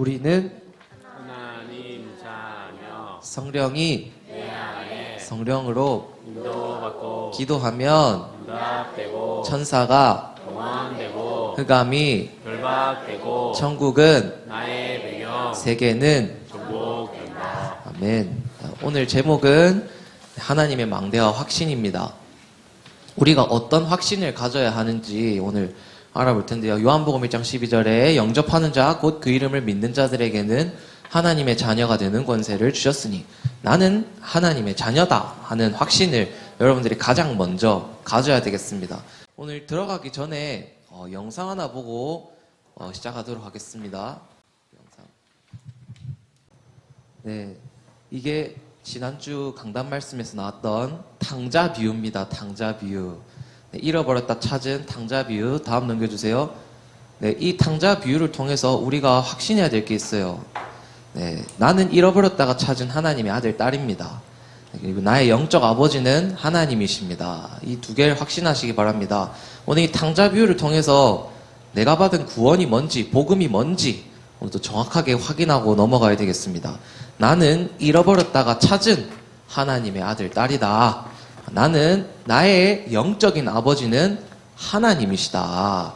우리는 하나님 자녀 성령이 내 안에 성령으로 인도받고 기도하면 응답되고 천사가 동원되고 흑암이 결박되고 천국은 나의 배경 세계는 정복된다. 아멘. 오늘 제목은 하나님의 망대와 확신입니다. 우리가 어떤 확신을 가져야 하는지 오늘 알아볼 텐데요. 요한복음 1장 12절에 영접하는 자, 곧 그 이름을 믿는 자들에게는 하나님의 자녀가 되는 권세를 주셨으니 나는 하나님의 자녀다 하는 확신을 여러분들이 가장 먼저 가져야 되겠습니다. 오늘 들어가기 전에 어, 영상 하나 보고 어, 시작하도록 하겠습니다. 영상. 네, 이게 지난주 강단 말씀에서 나왔던 탕자 비유입니다. 탕자 비유. 네, 잃어버렸다 찾은 탕자 비유. 다음 넘겨주세요. 네, 이 탕자 비유를 통해서 우리가 확신해야 될 게 있어요. 네, 나는 잃어버렸다가 찾은 하나님의 아들, 딸입니다. 네, 그리고 나의 영적 아버지는 하나님이십니다. 이 두 개를 확신하시기 바랍니다. 오늘 이 탕자 비유를 통해서 내가 받은 구원이 뭔지, 복음이 뭔지, 오늘도 정확하게 확인하고 넘어가야 되겠습니다. 나는 잃어버렸다가 찾은 하나님의 아들, 딸이다. 나는 나의 영적인 아버지는 하나님이시다.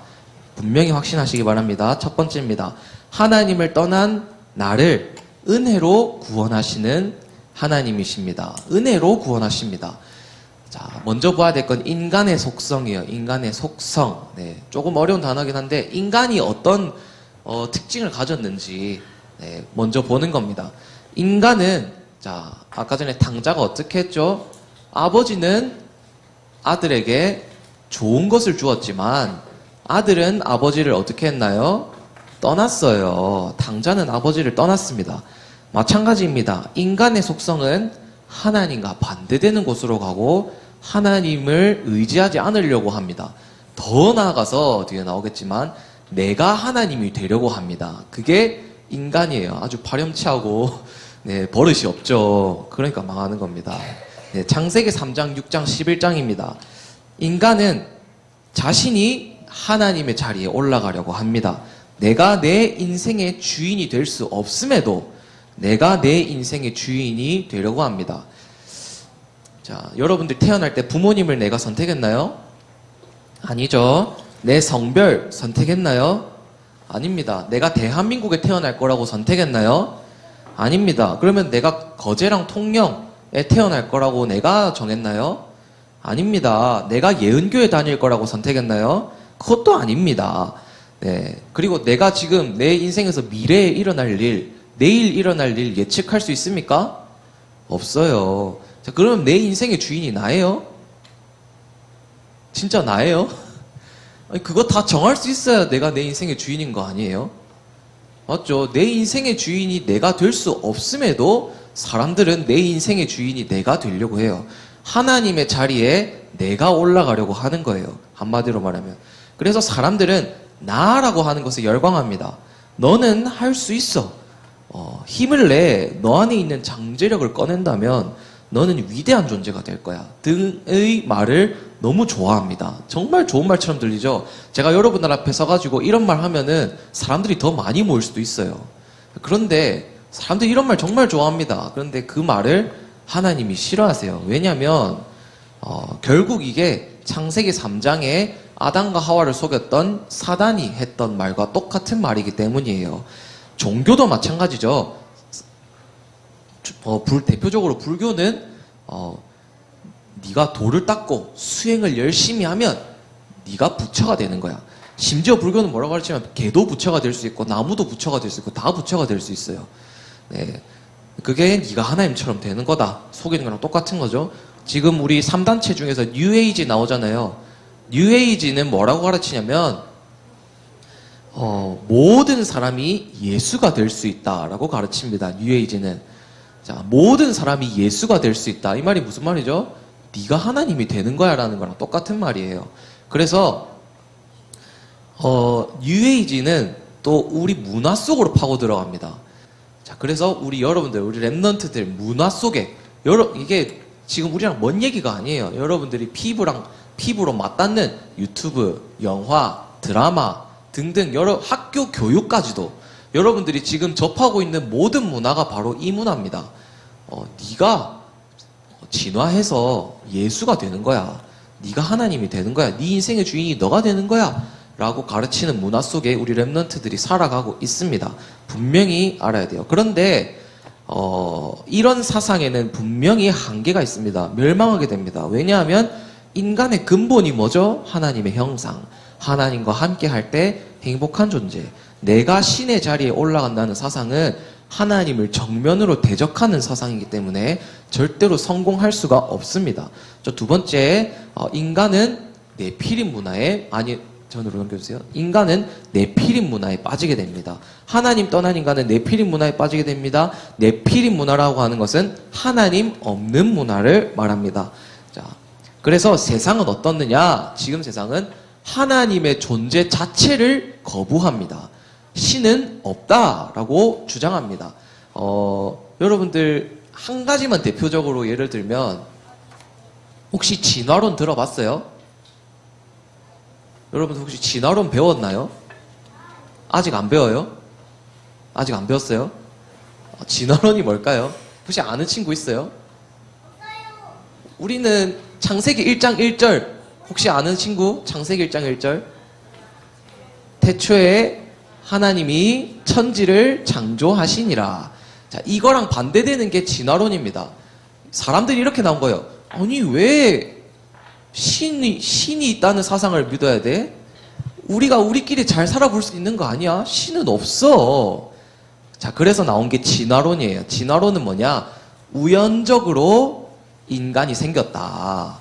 분명히 확신하시기 바랍니다. 첫 번째입니다. 하나님을 떠난 나를 은혜로 구원하시는 하나님이십니다. 은혜로 구원하십니다. 자, 먼저 봐야 될 건 인간의 속성이에요. 인간의 속성. 네, 조금 어려운 단어긴 한데 인간이 어떤 어, 특징을 가졌는지 네, 먼저 보는 겁니다. 인간은 자 아까 전에 당자가 어떻게 했죠? 아버지는 아들에게 좋은 것을 주었지만 아들은 아버지를 어떻게 했나요? 떠났어요. 당자는 아버지를 떠났습니다. 마찬가지입니다. 인간의 속성은 하나님과 반대되는 곳으로 가고 하나님을 의지하지 않으려고 합니다. 더 나아가서 뒤에 나오겠지만 내가 하나님이 되려고 합니다. 그게 인간이에요. 아주 파렴치하고 네, 버릇이 없죠. 그러니까 망하는 겁니다. 네, 창세기 3장, 6장, 11장입니다. 인간은 자신이 하나님의 자리에 올라가려고 합니다. 내가 내 인생의 주인이 될 수 없음에도 내가 내 인생의 주인이 되려고 합니다. 자, 여러분들 태어날 때 부모님을 내가 선택했나요? 아니죠. 내 성별 선택했나요? 아닙니다. 내가 대한민국에 태어날 거라고 선택했나요? 아닙니다. 그러면 내가 거제랑 통영에 태어날 거라고 내가 정했나요? 아닙니다. 내가 예은교회 다닐 거라고 선택했나요? 그것도 아닙니다. 네. 그리고 내가 지금 내 인생에서 미래에 일어날 일, 내일 일어날 일 예측할 수 있습니까? 없어요. 자, 그럼 내 인생의 주인이 나예요? 진짜 나예요? 아니, 그거 다 정할 수 있어야 내가 내 인생의 주인인 거 아니에요? 맞죠? 내 인생의 주인이 내가 될 수 없음에도 사람들은 내 인생의 주인이 내가 되려고 해요. 하나님의 자리에 내가 올라가려고 하는 거예요. 한마디로 말하면. 그래서 사람들은 나라고 하는 것에 열광합니다. 너는 할 수 있어. 어, 힘을 내. 너 안에 있는 장제력을 꺼낸다면 너는 위대한 존재가 될 거야. 등의 말을 너무 좋아합니다. 정말 좋은 말처럼 들리죠? 제가 여러분들 앞에 서가지고 이런 말 하면은 사람들이 더 많이 모일 수도 있어요. 그런데 사람들이 이런 말 정말 좋아합니다. 그런데 그 말을 하나님이 싫어하세요. 왜냐면, 어, 결국 이게 창세기 3장에 아담과 하와를 속였던 사단이 했던 말과 똑같은 말이기 때문이에요. 종교도 마찬가지죠. 어, 불, 대표적으로 불교는 어, 네가 돌을 닦고 수행을 열심히 하면 네가 부처가 되는 거야. 심지어 불교는 뭐라고 가르치면 개도 부처가 될 수 있고 나무도 부처가 될 수 있고 다 부처가 될 수 있어요. 네. 그게 네가 하나님처럼 되는 거다. 속이는 거랑 똑같은 거죠. 지금 우리 3단체 중에서 뉴에이지 나오잖아요. 뉴에이지는 뭐라고 가르치냐면 어, 모든 사람이 예수가 될 수 있다라고 가르칩니다. 뉴에이지는 자 모든 사람이 예수가 될 수 있다. 이 말이 무슨 말이죠? 네가 하나님이 되는 거야라는 거랑 똑같은 말이에요. 그래서 어, 뉴에이지는 또 우리 문화 속으로 파고 들어갑니다. 자 그래서 우리 여러분들 우리 랩넌트들 문화 속에 여러 이게 지금 우리랑 먼 얘기가 아니에요. 여러분들이 피부랑 피부로 맞닿는 유튜브, 영화, 드라마 등등 여러 학교 교육까지도 여러분들이 지금 접하고 있는 모든 문화가 바로 이 문화입니다. 어, 네가 진화해서 예수가 되는 거야. 네가 하나님이 되는 거야. 네 인생의 주인이 너가 되는 거야. 라고 가르치는 문화 속에 우리 랩런트들이 살아가고 있습니다. 분명히 알아야 돼요. 그런데 어, 이런 사상에는 분명히 한계가 있습니다. 멸망하게 됩니다. 왜냐하면 인간의 근본이 뭐죠? 하나님의 형상. 하나님과 함께 할 때 행복한 존재. 내가 신의 자리에 올라간다는 사상은 하나님을 정면으로 대적하는 사상이기 때문에 절대로 성공할 수가 없습니다. 저 두 번째, 어, 인간은 내피림 문화에, 아니, 전으로 넘겨주세요. 인간은 내피림 문화에 빠지게 됩니다. 하나님 떠난 인간은 내피림 문화에 빠지게 됩니다. 내피림 문화라고 하는 것은 하나님 없는 문화를 말합니다. 자, 그래서 세상은 어떻느냐? 지금 세상은 하나님의 존재 자체를 거부합니다. 신은 없다라고 주장합니다. 어, 여러분들 한 가지만 대표적으로 예를 들면 혹시 진화론 들어봤어요? 여러분 혹시 진화론 배웠나요? 아직 안 배워요? 아직 안 배웠어요? 아, 진화론이 뭘까요? 혹시 아는 친구 있어요? 우리는 창세기 1장 1절 혹시 아는 친구? 창세기 1장 1절 태초에 하나님이 천지를 창조하시니라. 자, 이거랑 반대되는 게 진화론입니다. 사람들이 이렇게 나온 거예요. 아니, 왜 신이, 신이 있다는 사상을 믿어야 돼? 우리가 우리끼리 잘 살아볼 수 있는 거 아니야? 신은 없어. 자, 그래서 나온 게 진화론이에요. 진화론은 뭐냐? 우연적으로 인간이 생겼다.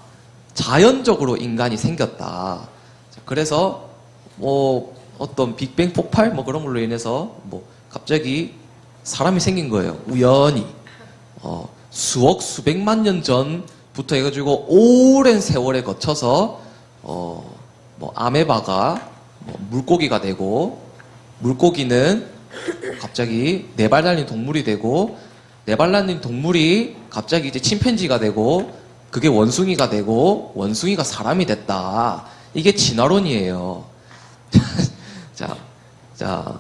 자연적으로 인간이 생겼다. 자, 그래서 뭐 어떤 빅뱅 폭발 뭐 그런 걸로 인해서 뭐 갑자기 사람이 생긴 거예요. 우연히. 어, 수억 수백만 년 전 부터 해가지고 오랜 세월에 거쳐서 어, 뭐 아메바가 뭐 물고기가 되고 물고기는 갑자기 네 발 달린 동물이 되고 네 발 달린 동물이 갑자기 이제 침팬지가 되고 그게 원숭이가 되고 원숭이가 사람이 됐다. 이게 진화론이에요. 자, 자,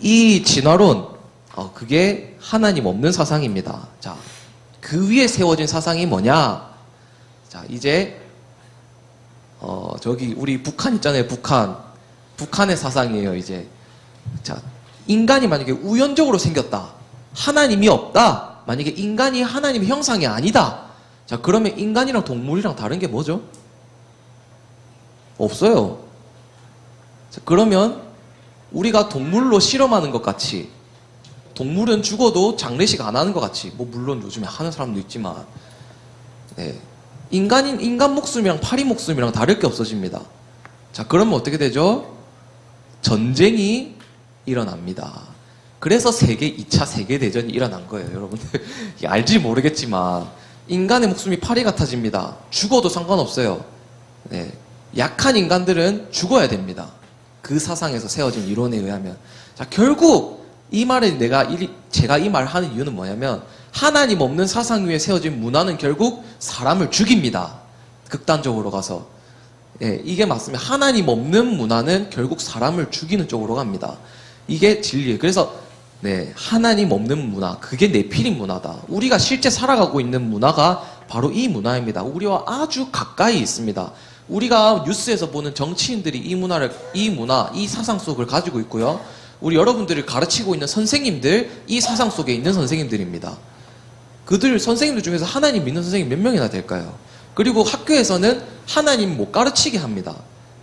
이 진화론, 어, 그게 하나님 없는 사상입니다. 자, 그 위에 세워진 사상이 뭐냐? 자, 이제, 어, 저기, 우리 북한 있잖아요, 북한. 북한의 사상이에요, 이제. 자, 인간이 만약에 우연적으로 생겼다. 하나님이 없다. 만약에 인간이 하나님의 형상이 아니다. 자, 그러면 인간이랑 동물이랑 다른 게 뭐죠? 없어요. 자, 그러면 우리가 동물로 실험하는 것 같이 동물은 죽어도 장례식 안 하는 것 같이 뭐 물론 요즘에 하는 사람도 있지만 네. 인간인 인간 목숨이랑 파리 목숨이랑 다를 게 없어집니다. 자 그러면 어떻게 되죠? 전쟁이 일어납니다. 그래서 세계 2차 세계 대전이 일어난 거예요, 여러분들. 알지 모르겠지만 인간의 목숨이 파리 같아집니다. 죽어도 상관없어요. 네. 약한 인간들은 죽어야 됩니다. 그 사상에서 세워진 이론에 의하면. 자, 결국 이 말에 내가 이- 제가 이 말을 하는 이유는 뭐냐면 하나님 없는 사상 위에 세워진 문화는 결국 사람을 죽입니다. 극단적으로 가서. 예, 이게 맞습니다. 하나님 없는 문화는 결국 사람을 죽이는 쪽으로 갑니다. 이게 진리예요. 그래서 네, 하나님 없는 문화, 그게 내피린 문화다. 우리가 실제 살아가고 있는 문화가 바로 이 문화입니다. 우리와 아주 가까이 있습니다. 우리가 뉴스에서 보는 정치인들이 이 문화를, 이 문화, 이 사상 속을 가지고 있고요. 우리 여러분들을 가르치고 있는 선생님들, 이 사상 속에 있는 선생님들입니다. 그들 선생님들 중에서 하나님 믿는 선생님 몇 명이나 될까요? 그리고 학교에서는 하나님 못 가르치게 합니다.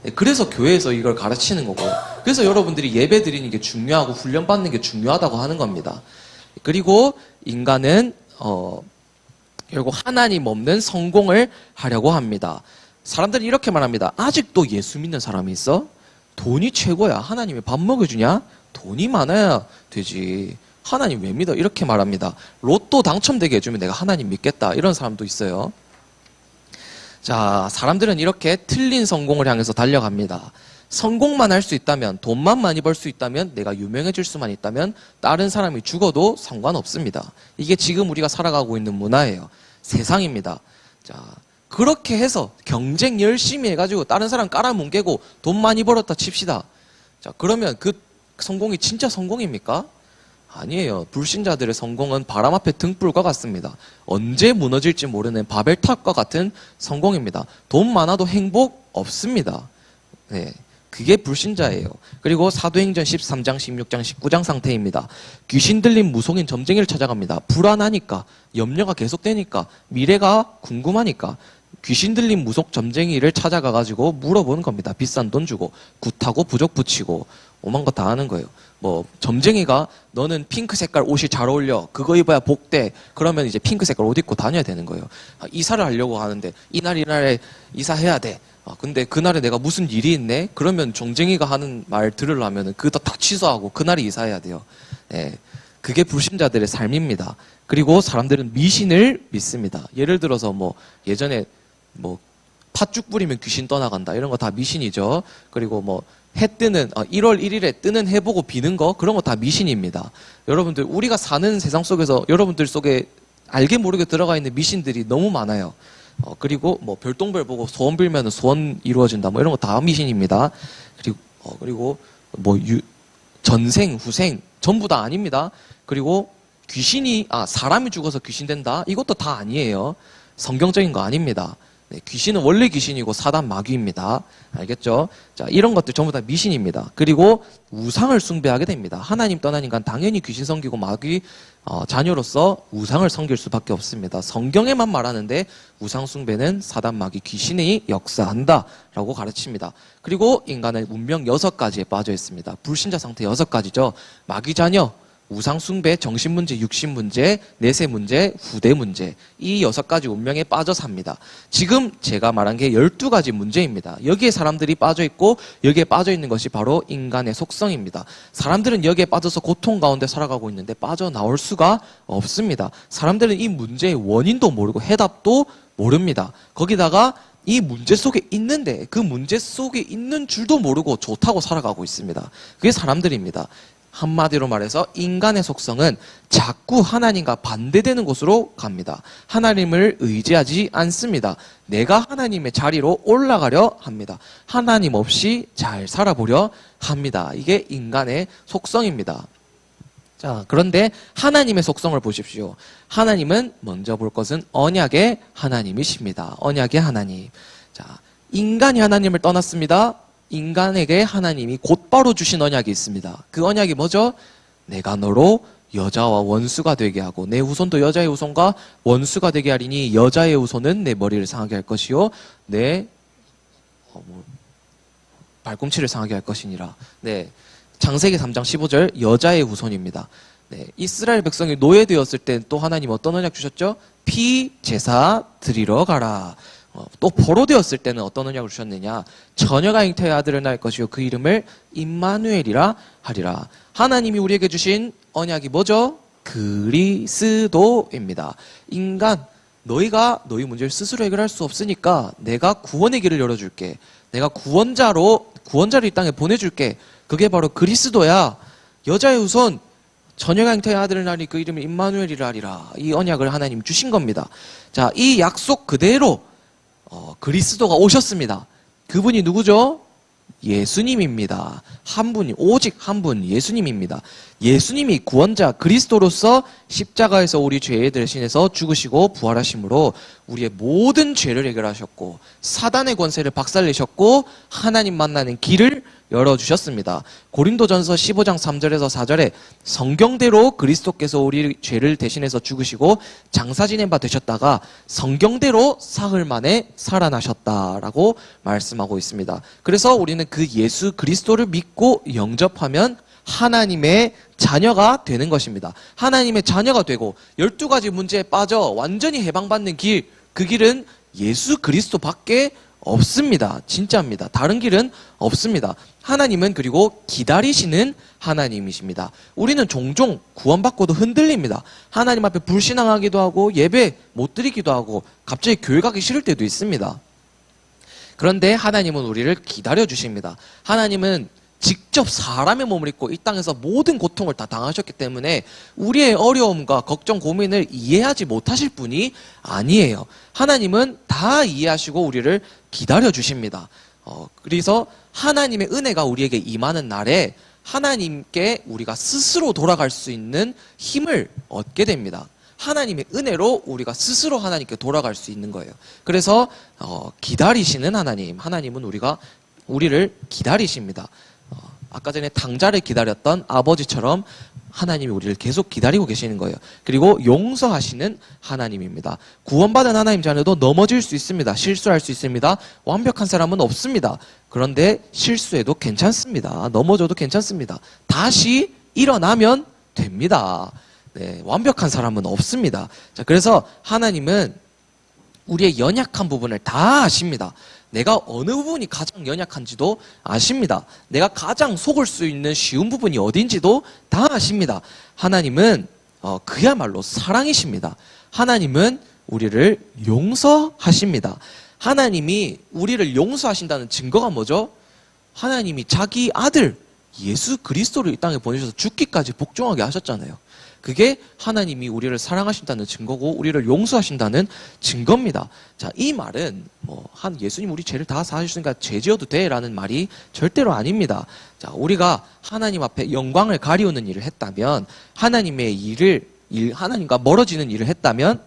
네, 그래서 교회에서 이걸 가르치는 거고. 그래서 여러분들이 예배 드리는 게 중요하고 훈련 받는 게 중요하다고 하는 겁니다. 그리고 인간은 어 결국 하나님 없는 성공을 하려고 합니다. 사람들이 이렇게 말합니다. 아직도 예수 믿는 사람이 있어? 돈이 최고야. 하나님이 밥 먹여주냐? 돈이 많아야 되지. 하나님 왜 믿어? 이렇게 말합니다. 로또 당첨되게 해주면 내가 하나님 믿겠다. 이런 사람도 있어요. 자, 사람들은 이렇게 틀린 성공을 향해서 달려갑니다. 성공만 할 수 있다면, 돈만 많이 벌 수 있다면, 내가 유명해질 수만 있다면, 다른 사람이 죽어도 상관없습니다. 이게 지금 우리가 살아가고 있는 문화예요. 세상입니다. 자, 그렇게 해서 경쟁 열심히 해가지고 다른 사람 깔아뭉개고 돈 많이 벌었다 칩시다. 자, 그러면 그 성공이 진짜 성공입니까? 아니에요. 불신자들의 성공은 바람 앞에 등불과 같습니다. 언제 무너질지 모르는 바벨탑과 같은 성공입니다. 돈 많아도 행복 없습니다. 네. 그게 불신자예요. 그리고 사도행전 13장, 16장, 19장 상태입니다. 귀신 들린 무속인 점쟁이를 찾아갑니다. 불안하니까, 염려가 계속되니까, 미래가 궁금하니까, 귀신 들린 무속 점쟁이를 찾아가가지고 물어보는 겁니다. 비싼 돈 주고, 굿하고 부적 붙이고, 오만 거 다 하는 거예요. 뭐, 점쟁이가 너는 핑크 색깔 옷이 잘 어울려. 그거 입어야 복돼. 그러면 이제 핑크 색깔 옷 입고 다녀야 되는 거예요. 아, 이사를 하려고 하는데, 이날 이날에 이사해야 돼. 아, 근데 그날에 내가 무슨 일이 있네? 그러면 종쟁이가 하는 말 들으려면 그거 다 취소하고 그날에 이사해야 돼요. 예. 그게 불신자들의 삶입니다. 그리고 사람들은 미신을 믿습니다. 예를 들어서 뭐 예전에 뭐 팥죽 뿌리면 귀신 떠나간다. 이런 거 다 미신이죠. 그리고 뭐 해 뜨는 어, 1월 1일에 뜨는 해 보고 비는 거 그런 거 다 미신입니다. 여러분들 우리가 사는 세상 속에서 여러분들 속에 알게 모르게 들어가 있는 미신들이 너무 많아요. 어, 그리고 뭐 별똥별 보고 소원 빌면 소원 이루어진다. 뭐 이런 거 다 미신입니다. 그리고 어, 그리고 뭐 유, 전생, 후생 전부 다 아닙니다. 그리고 귀신이 아 사람이 죽어서 귀신 된다. 이것도 다 아니에요. 성경적인 거 아닙니다. 네, 귀신은 원래 귀신이고 사단 마귀입니다. 알겠죠? 자, 이런 것들 전부 다 미신입니다. 그리고 우상을 숭배하게 됩니다. 하나님 떠난 인간 당연히 귀신 섬기고 마귀 어, 자녀로서 우상을 섬길 수밖에 없습니다. 성경에만 말하는데 우상 숭배는 사단 마귀 귀신이 역사한다라고 가르칩니다. 그리고 인간의 문명 여섯 가지에 빠져 있습니다. 불신자 상태 여섯 가지죠. 마귀 자녀, 우상 숭배, 정신 문제, 육신 문제, 내세 문제, 후대 문제. 이 여섯 가지 운명에 빠져 삽니다. 지금 제가 말한 게 열두 가지 문제입니다. 여기에 사람들이 빠져 있고 여기에 빠져 있는 것이 바로 인간의 속성입니다. 사람들은 여기에 빠져서 고통 가운데 살아가고 있는데 빠져나올 수가 없습니다. 사람들은 이 문제의 원인도 모르고 해답도 모릅니다. 거기다가 이 문제 속에 있는데 그 문제 속에 있는 줄도 모르고 좋다고 살아가고 있습니다. 그게 사람들입니다. 한마디로 말해서 인간의 속성은 자꾸 하나님과 반대되는 곳으로 갑니다. 하나님을 의지하지 않습니다. 내가 하나님의 자리로 올라가려 합니다. 하나님 없이 잘 살아보려 합니다. 이게 인간의 속성입니다. 자, 그런데 하나님의 속성을 보십시오. 하나님은 먼저 볼 것은 언약의 하나님이십니다. 언약의 하나님. 자, 인간이 하나님을 떠났습니다. 인간에게 하나님이 곧바로 주신 언약이 있습니다. 그 언약이 뭐죠? 내가 너로 여자와 원수가 되게 하고 내 후손도 여자의 후손과 원수가 되게 하리니 여자의 후손은 내 머리를 상하게 할 것이요 내 어, 뭐, 발꿈치를 상하게 할 것이니라. 네. 장세기 3장 15절 여자의 후손입니다. 네. 이스라엘 백성이 노예되었을 때또 하나님 어떤 언약 주셨죠? 피 제사 드리러 가라. 어, 또 포로되었을 때는 어떤 언약을 주셨느냐? 처녀가 잉태의 아들을 낳을 것이요 그 이름을 임마누엘이라 하리라. 하나님이 우리에게 주신 언약이 뭐죠? 그리스도입니다. 인간 너희가 너희 문제를 스스로 해결할 수 없으니까 내가 구원의 길을 열어줄게. 내가 구원자로 구원자를 이 땅에 보내줄게. 그게 바로 그리스도야. 여자의 후손 처녀가 잉태의 아들을 낳으니 그 이름을 임마누엘이라 하리라. 이 언약을 하나님 주신 겁니다. 자, 이 약속 그대로 어, 그리스도가 오셨습니다. 그분이 누구죠? 예수님입니다. 한 분이 오직 한 분 예수님입니다. 예수님이 구원자 그리스도로서 십자가에서 우리 죄에 대신해서 죽으시고 부활하심으로 우리의 모든 죄를 해결하셨고 사단의 권세를 박살내셨고 하나님 만나는 길을 열어주셨습니다. 고린도전서 15장 3절에서 4절에 성경대로 그리스도께서 우리 죄를 대신해서 죽으시고 장사 지낸 바 되셨다가 성경대로 사흘 만에 살아나셨다라고 말씀하고 있습니다. 그래서 우리는 그 예수 그리스도를 믿고 영접하면 하나님의 자녀가 되는 것입니다. 하나님의 자녀가 되고 12가지 문제에 빠져 완전히 해방받는 길, 그 길은 예수 그리스도밖에 없습니다. 진짜입니다. 다른 길은 없습니다. 하나님은 그리고 기다리시는 하나님이십니다. 우리는 종종 구원받고도 흔들립니다. 하나님 앞에 불신앙하기도 하고 예배 못 드리기도 하고 갑자기 교회 가기 싫을 때도 있습니다. 그런데 하나님은 우리를 기다려 주십니다. 하나님은 직접 사람의 몸을 입고 이 땅에서 모든 고통을 다 당하셨기 때문에 우리의 어려움과 걱정, 고민을 이해하지 못하실 분이 아니에요. 하나님은 다 이해하시고 우리를 기다려 주십니다. 어, 그래서 하나님의 은혜가 우리에게 임하는 날에 하나님께 우리가 스스로 돌아갈 수 있는 힘을 얻게 됩니다. 하나님의 은혜로 우리가 스스로 하나님께 돌아갈 수 있는 거예요. 그래서 어, 기다리시는 하나님, 하나님은 우리가 우리를 기다리십니다. 어, 아까 전에 당자를 기다렸던 아버지처럼 하나님이 우리를 계속 기다리고 계시는 거예요. 그리고 용서하시는 하나님입니다. 구원받은 하나님 자녀도 넘어질 수 있습니다. 실수할 수 있습니다. 완벽한 사람은 없습니다. 그런데 실수해도 괜찮습니다. 넘어져도 괜찮습니다. 다시 일어나면 됩니다. 네, 완벽한 사람은 없습니다. 자, 그래서 하나님은 우리의 연약한 부분을 다 아십니다. 내가 어느 부분이 가장 연약한지도 아십니다. 내가 가장 속을 수 있는 쉬운 부분이 어딘지도 다 아십니다. 하나님은 어, 그야말로 사랑이십니다. 하나님은 우리를 용서하십니다. 하나님이 우리를 용서하신다는 증거가 뭐죠? 하나님이 자기 아들 예수 그리스도를 이 땅에 보내셔서 죽기까지 복종하게 하셨잖아요. 그게 하나님이 우리를 사랑하신다는 증거고 우리를 용서하신다는 증거입니다. 자, 이 말은 뭐 한 예수님 우리 죄를 다 사하셨으니까 죄 지어도 돼라는 말이 절대로 아닙니다. 자, 우리가 하나님 앞에 영광을 가리우는 일을 했다면 하나님의 일을 일 하나님과 멀어지는 일을 했다면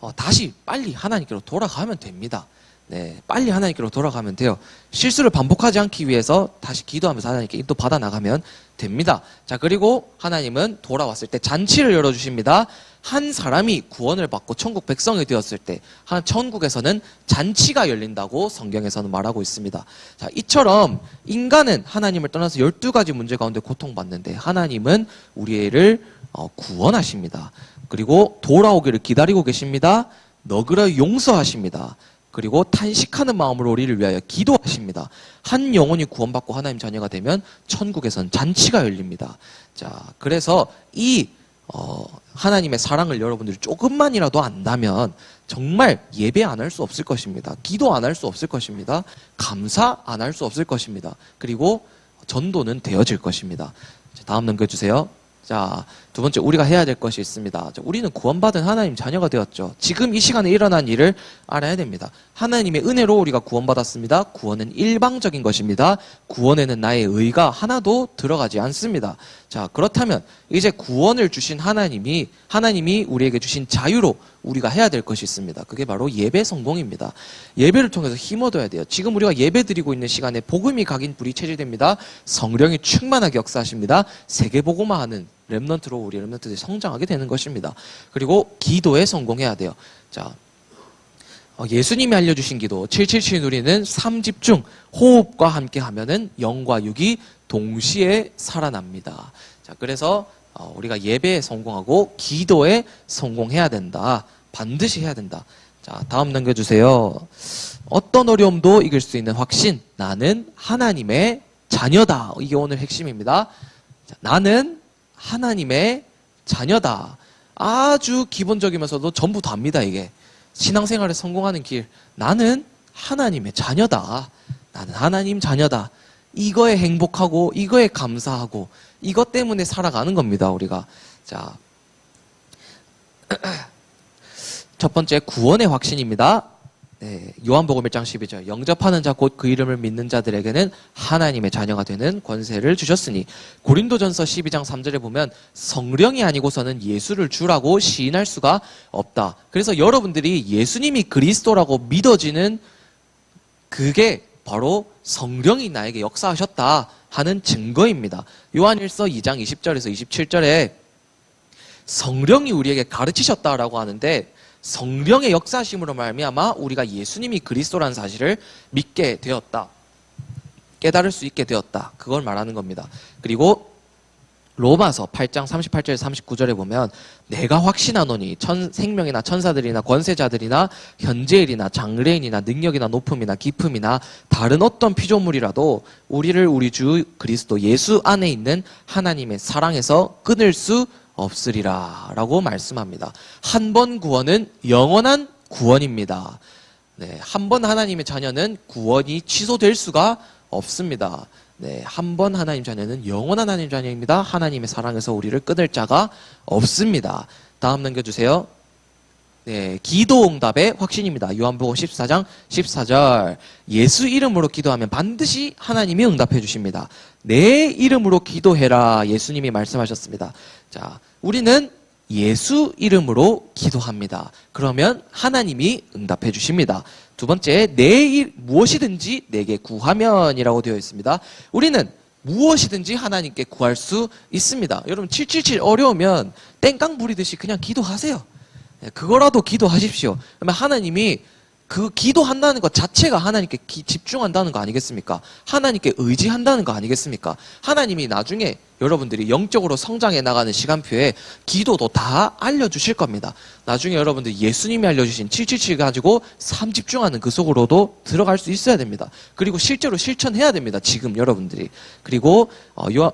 어, 다시 빨리 하나님께로 돌아가면 됩니다. 네, 빨리 하나님께로 돌아가면 돼요. 실수를 반복하지 않기 위해서 다시 기도하면서 하나님께 또 받아 나가면 됩니다. 자, 그리고 하나님은 돌아왔을 때 잔치를 열어 주십니다. 한 사람이 구원을 받고 천국 백성이 되었을 때, 한 천국에서는 잔치가 열린다고 성경에서는 말하고 있습니다. 자, 이처럼 인간은 하나님을 떠나서 12가지 문제 가운데 고통받는데 하나님은 우리를 어, 구원하십니다. 그리고 돌아오기를 기다리고 계십니다. 너그러 용서하십니다. 그리고 탄식하는 마음으로 우리를 위하여 기도하십니다. 한 영혼이 구원받고 하나님 자녀가 되면 천국에선 잔치가 열립니다. 자, 그래서 이 어, 하나님의 사랑을 여러분들이 조금만이라도 안다면 정말 예배 안 할 수 없을 것입니다. 기도 안 할 수 없을 것입니다. 감사 안 할 수 없을 것입니다. 그리고 전도는 되어질 것입니다. 자, 다음 넘겨주세요. 자, 두 번째 우리가 해야 될 것이 있습니다. 자, 우리는 구원받은 하나님 자녀가 되었죠. 지금 이 시간에 일어난 일을 알아야 됩니다. 하나님의 은혜로 우리가 구원받았습니다. 구원은 일방적인 것입니다. 구원에는 나의 의가 하나도 들어가지 않습니다. 자, 그렇다면 이제 구원을 주신 하나님이 하나님이 우리에게 주신 자유로 우리가 해야 될 것이 있습니다. 그게 바로 예배 성공입니다. 예배를 통해서 힘 얻어야 돼요. 지금 우리가 예배 드리고 있는 시간에 복음이 각인 불이 체질됩니다. 성령이 충만하게 역사하십니다. 세계 복음화하는 렘넌트로 우리 렘넌트들이 성장하게 되는 것입니다. 그리고 기도에 성공해야 돼요. 자, 어, 예수님이 알려주신 기도 777 누리는 3집중 호흡과 함께 하면은 영과 육이 동시에 살아납니다. 자, 그래서 어, 우리가 예배에 성공하고 기도에 성공해야 된다. 반드시 해야 된다. 자, 다음 넘겨주세요. 어떤 어려움도 이길 수 있는 확신. 나는 하나님의 자녀다. 이게 오늘 핵심입니다. 자, 나는 하나님의 자녀다. 아주 기본적이면서도 전부 다입니다, 이게. 신앙생활에 성공하는 길. 나는 하나님의 자녀다. 나는 하나님 자녀다. 이거에 행복하고, 이거에 감사하고, 이것 때문에 살아가는 겁니다, 우리가. 자. 첫 번째, 구원의 확신입니다. 네, 요한복음 1장 12절 영접하는 자 곧 그 이름을 믿는 자들에게는 하나님의 자녀가 되는 권세를 주셨으니 고린도전서 12장 3절에 보면 성령이 아니고서는 예수를 주라고 시인할 수가 없다. 그래서 여러분들이 예수님이 그리스도라고 믿어지는 그게 바로 성령이 나에게 역사하셨다 하는 증거입니다. 요한일서 2장 20절에서 27절에 성령이 우리에게 가르치셨다라고 하는데 성령의 역사심으로 말미암아 우리가 예수님이 그리스도라는 사실을 믿게 되었다. 깨달을 수 있게 되었다. 그걸 말하는 겁니다. 그리고 로마서 8장 38절 39절에 보면 내가 확신하노니 천, 생명이나 천사들이나 권세자들이나 현재일이나 장래인이나 능력이나 높음이나 깊음이나 다른 어떤 피조물이라도 우리를 우리 주 그리스도 예수 안에 있는 하나님의 사랑에서 끊을 수 없으리라 라고 말씀합니다. 한 번 구원은 영원한 구원입니다. 네, 한 번 하나님의 자녀는 구원이 취소될 수가 없습니다. 네, 한 번 하나님 자녀는 영원한 하나님 자녀입니다. 하나님의 사랑에서 우리를 끊을 자가 없습니다. 다음 넘겨주세요. 네, 기도 응답의 확신입니다. 요한복음 14장 14절. 예수 이름으로 기도하면 반드시 하나님이 응답해 주십니다. 내 이름으로 기도해라. 예수님이 말씀하셨습니다. 자, 우리는 예수 이름으로 기도합니다. 그러면 하나님이 응답해 주십니다. 두 번째, 내 일, 무엇이든지 내게 구하면이라고 되어 있습니다. 우리는 무엇이든지 하나님께 구할 수 있습니다. 여러분, 777 어려우면 땡깡 부리듯이 그냥 기도하세요. 예, 그거라도 기도하십시오. 그러면 하나님이 그 기도한다는 것 자체가 하나님께 기- 집중한다는 거 아니겠습니까? 하나님께 의지한다는 거 아니겠습니까? 하나님이 나중에 여러분들이 영적으로 성장해 나가는 시간표에 기도도 다 알려주실 겁니다. 나중에 여러분들 예수님이 알려주신 777 가지고 삶 집중하는 그 속으로도 들어갈 수 있어야 됩니다. 그리고 실제로 실천해야 됩니다. 지금 여러분들이. 그리고 어, 요,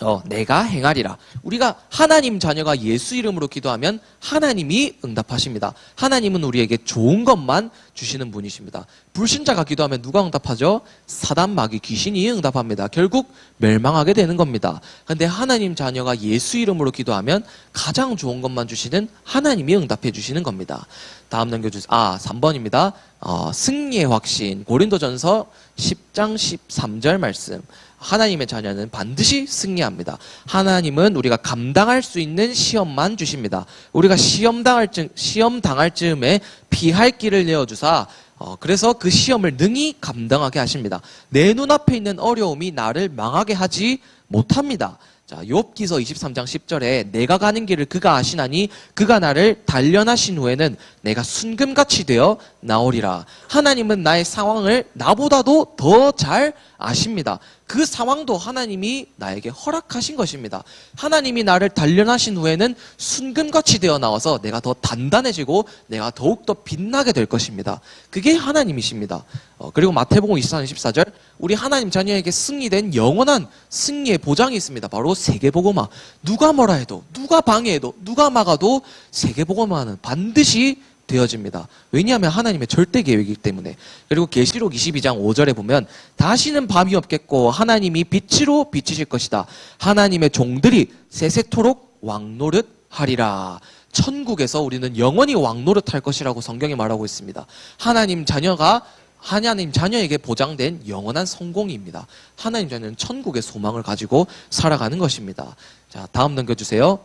어, 내가 행하리라. 우리가 하나님 자녀가 예수 이름으로 기도하면 하나님이 응답하십니다. 하나님은 우리에게 좋은 것만 주시는 분이십니다. 불신자가 기도하면 누가 응답하죠? 사단 마귀 귀신이 응답합니다. 결국 멸망하게 되는 겁니다. 근데 하나님 자녀가 예수 이름으로 기도하면 가장 좋은 것만 주시는 하나님이 응답해 주시는 겁니다. 다음 넘겨주세요. 아, 3번입니다. 어, 승리의 확신. 고린도전서 10장 13절 말씀. 하나님의 자녀는 반드시 승리합니다. 하나님은 우리가 감당할 수 있는 시험만 주십니다. 우리가 시험 당할 쯤 시험 당할 즈음에 피할 길을 내어 주사 어, 그래서 그 시험을 능히 감당하게 하십니다. 내 눈앞에 있는 어려움이 나를 망하게 하지 못합니다. 자, 욥기서 23장 10절에 내가 가는 길을 그가 아시나니 그가 나를 단련하신 후에는 내가 순금같이 되어 나오리라. 하나님은 나의 상황을 나보다도 더 잘 아십니다. 그 상황도 하나님이 나에게 허락하신 것입니다. 하나님이 나를 단련하신 후에는 순금같이 되어 나와서 내가 더 단단해지고 내가 더욱더 빛나게 될 것입니다. 그게 하나님이십니다. 어, 그리고 마태복음 24장 14절 우리 하나님 자녀에게 승리된 영원한 승리의 보장이 있습니다. 바로 세계복음화. 누가 뭐라 해도 누가 방해해도 누가 막아도 세계복음화는 반드시 되어집니다. 왜냐하면 하나님의 절대 계획이기 때문에. 그리고 계시록 22장 5절에 보면 다시는 밤이 없겠고 하나님이 빛으로 비치실 것이다. 하나님의 종들이 세세토록 왕노릇 하리라. 천국에서 우리는 영원히 왕노릇 할 것이라고 성경이 말하고 있습니다. 하나님 자녀가 하나님 자녀에게 보장된 영원한 성공입니다. 하나님 자녀는 천국의 소망을 가지고 살아가는 것입니다. 자, 다음 넘겨주세요.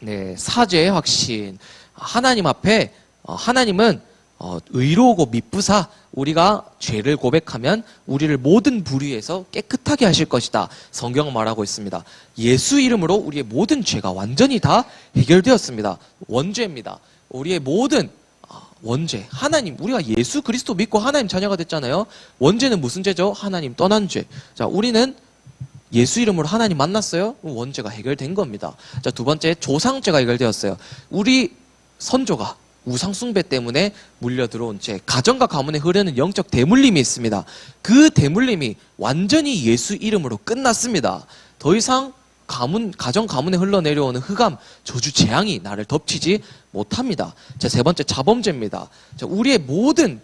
네, 사죄의 확신. 하나님 앞에 어, 하나님은 어, 의로우고 미쁘사 우리가 죄를 고백하면 우리를 모든 불의에서 깨끗하게 하실 것이다. 성경은 말하고 있습니다. 예수 이름으로 우리의 모든 죄가 완전히 다 해결되었습니다. 원죄입니다. 우리의 모든 아, 원죄, 하나님, 우리가 예수 그리스도 믿고 하나님 자녀가 됐잖아요. 원죄는 무슨 죄죠? 하나님 떠난 죄. 자, 우리는 예수 이름으로 하나님 만났어요? 원죄가 해결된 겁니다. 자, 두 번째, 조상죄가 해결되었어요. 우리 선조가 우상숭배 때문에 물려 들어온 죄, 가정과 가문에 흐르는 영적 대물림이 있습니다. 그 대물림이 완전히 예수 이름으로 끝났습니다. 더 이상 가문, 가정 가문에 흘러내려오는 흑암, 저주 재앙이 나를 덮치지 못합니다. 자, 세 번째, 자범죄입니다. 자, 우리의 모든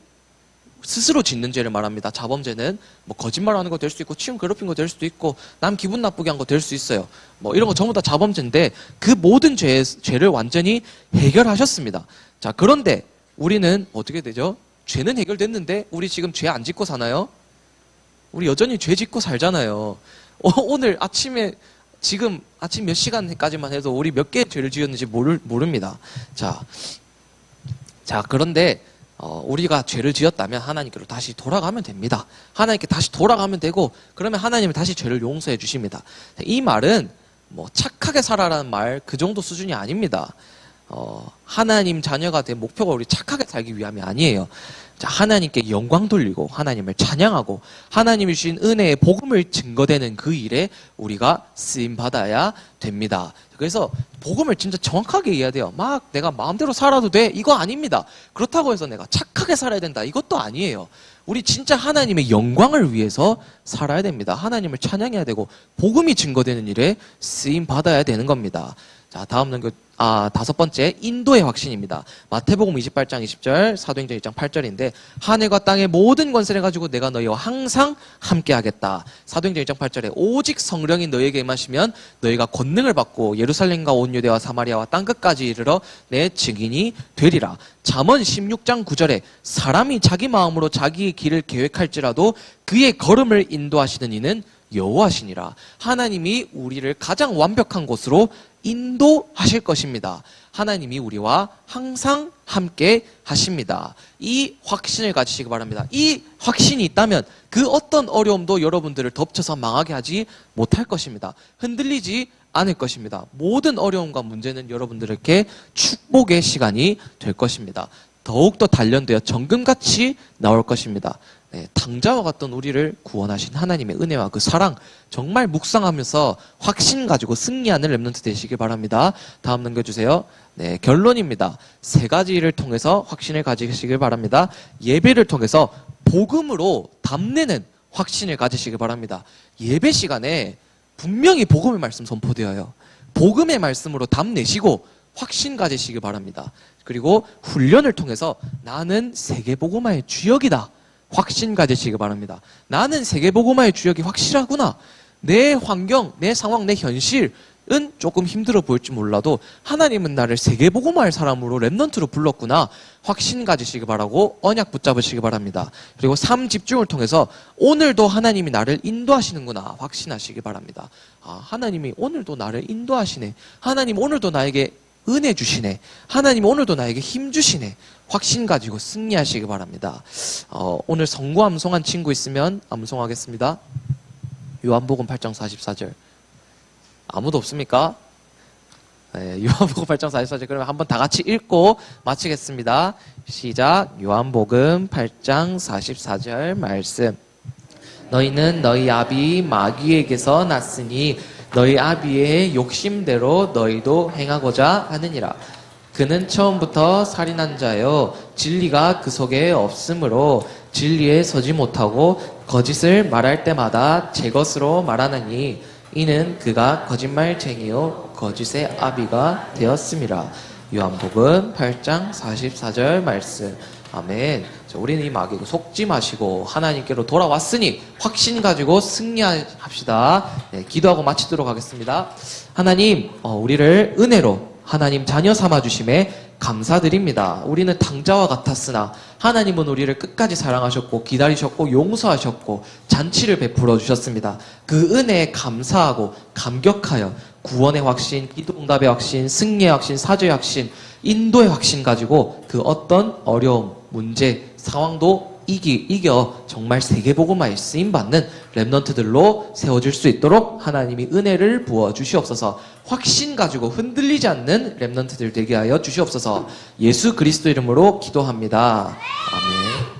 스스로 짓는 죄를 말합니다. 자범죄는 뭐 거짓말하는 거 될 수도 있고 치움 괴롭힌 거 될 수도 있고 남 기분 나쁘게 한 거 될 수 있어요. 뭐 이런 거 전부 다 자범죄인데 그 모든 죄 죄를 완전히 해결하셨습니다. 자 그런데 우리는 어떻게 되죠? 죄는 해결됐는데 우리 지금 죄 안 짓고 사나요? 우리 여전히 죄 짓고 살잖아요. 어, 오늘 아침에 지금 아침 몇 시간까지만 해도 우리 몇 개의 죄를 지었는지 모를, 모릅니다. 자, 자 그런데 어, 우리가 죄를 지었다면 하나님께로 다시 돌아가면 됩니다. 하나님께 다시 돌아가면 되고 그러면 하나님은 다시 죄를 용서해 주십니다. 이 말은 뭐 착하게 살아라는 말 그 정도 수준이 아닙니다. 어, 하나님 자녀가 된 목표가 우리 착하게 살기 위함이 아니에요. 자, 하나님께 영광 돌리고 하나님을 찬양하고 하나님이 주신 은혜의 복음을 증거되는 그 일에 우리가 쓰임 받아야 됩니다. 그래서 복음을 진짜 정확하게 이해해야 돼요. 막 내가 마음대로 살아도 돼 이거 아닙니다. 그렇다고 해서 내가 착하게 살아야 된다 이것도 아니에요. 우리 진짜 하나님의 영광을 위해서 살아야 됩니다. 하나님을 찬양해야 되고 복음이 증거되는 일에 쓰임 받아야 되는 겁니다. 자, 다음 넘겨 아, 다섯 번째 인도의 확신입니다. 마태복음 28장 20절, 사도행전 1장 8절인데 하늘과 땅의 모든 권세를 가지고 내가 너희와 항상 함께 하겠다. 사도행전 1장 8절에 오직 성령이 너희에게 임하시면 너희가 권능을 받고 예루살렘과 온 유대와 사마리아와 땅 끝까지 이르러 내 증인이 되리라. 잠언 16장 9절에 사람이 자기 마음으로 자기의 길을 계획할지라도 그의 걸음을 인도하시는 이는 여호와시니라. 하나님이 우리를 가장 완벽한 곳으로 인도하실 것입니다. 하나님이 우리와 항상 함께 하십니다. 이 확신을 가지시기 바랍니다. 이 확신이 있다면 그 어떤 어려움도 여러분들을 덮쳐서 망하게 하지 못할 것입니다. 흔들리지 않을 것입니다. 모든 어려움과 문제는 여러분들에게 축복의 시간이 될 것입니다. 더욱더 단련되어 정금같이 나올 것입니다. 네, 당자와 같던 우리를 구원하신 하나님의 은혜와 그 사랑 정말 묵상하면서 확신 가지고 승리하는 랩런트 되시길 바랍니다. 다음 넘겨주세요. 네, 결론입니다. 세 가지를 통해서 확신을 가지시길 바랍니다. 예배를 통해서 복음으로 담내는 확신을 가지시길 바랍니다. 예배 시간에 분명히 복음의 말씀 선포되어요. 복음의 말씀으로 담내시고 확신 가지시길 바랍니다. 그리고 훈련을 통해서 나는 세계복음화의 주역이다. 확신 가지시기 바랍니다. 나는 세계복음화의 주역이 확실하구나. 내 환경, 내 상황, 내 현실은 조금 힘들어 보일지 몰라도 하나님은 나를 세계복음화할 사람으로 랩넌트로 불렀구나. 확신 가지시기 바라고 언약 붙잡으시기 바랍니다. 그리고 삶 집중을 통해서 오늘도 하나님이 나를 인도하시는구나. 확신하시기 바랍니다. 아, 하나님이 오늘도 나를 인도하시네. 하나님 오늘도 나에게 은혜 주시네. 하나님 오늘도 나에게 힘 주시네. 확신 가지고 승리하시기 바랍니다. 어, 오늘 성구 암송한 친구 있으면 암송하겠습니다. 요한복음 8장 44절. 아무도 없습니까? 네, 요한복음 8장 44절. 그러면 한번 다 같이 읽고 마치겠습니다. 시작. 요한복음 8장 44절 말씀. 너희는 너희 아비 마귀에게서 났으니 너희 아비의 욕심대로 너희도 행하고자 하느니라. 그는 처음부터 살인한 자요 진리가 그 속에 없으므로 진리에 서지 못하고 거짓을 말할 때마다 제 것으로 말하느니 이는 그가 거짓말쟁이요 거짓의 아비가 되었음이라. 요한복음 8장 44절 말씀. 아멘. 자, 우리는 이 마귀고 속지 마시고 하나님께로 돌아왔으니 확신 가지고 승리합시다. 네, 기도하고 마치도록 하겠습니다. 하나님, 어, 우리를 은혜로 하나님 자녀 삼아 주심에 감사드립니다. 우리는 당자와 같았으나 하나님은 우리를 끝까지 사랑하셨고 기다리셨고 용서하셨고 잔치를 베풀어 주셨습니다. 그 은혜에 감사하고 감격하여 구원의 확신, 기도응답의 확신, 승리의 확신, 사죄의 확신, 인도의 확신 가지고 그 어떤 어려움, 문제, 상황도 이기, 이겨 정말 세계복음화에 쓰임받는 랩넌트들로 세워질 수 있도록 하나님이 은혜를 부어 주시옵소서 확신 가지고 흔들리지 않는 랩넌트들 되게 하여 주시옵소서 예수 그리스도 이름으로 기도합니다. 아멘.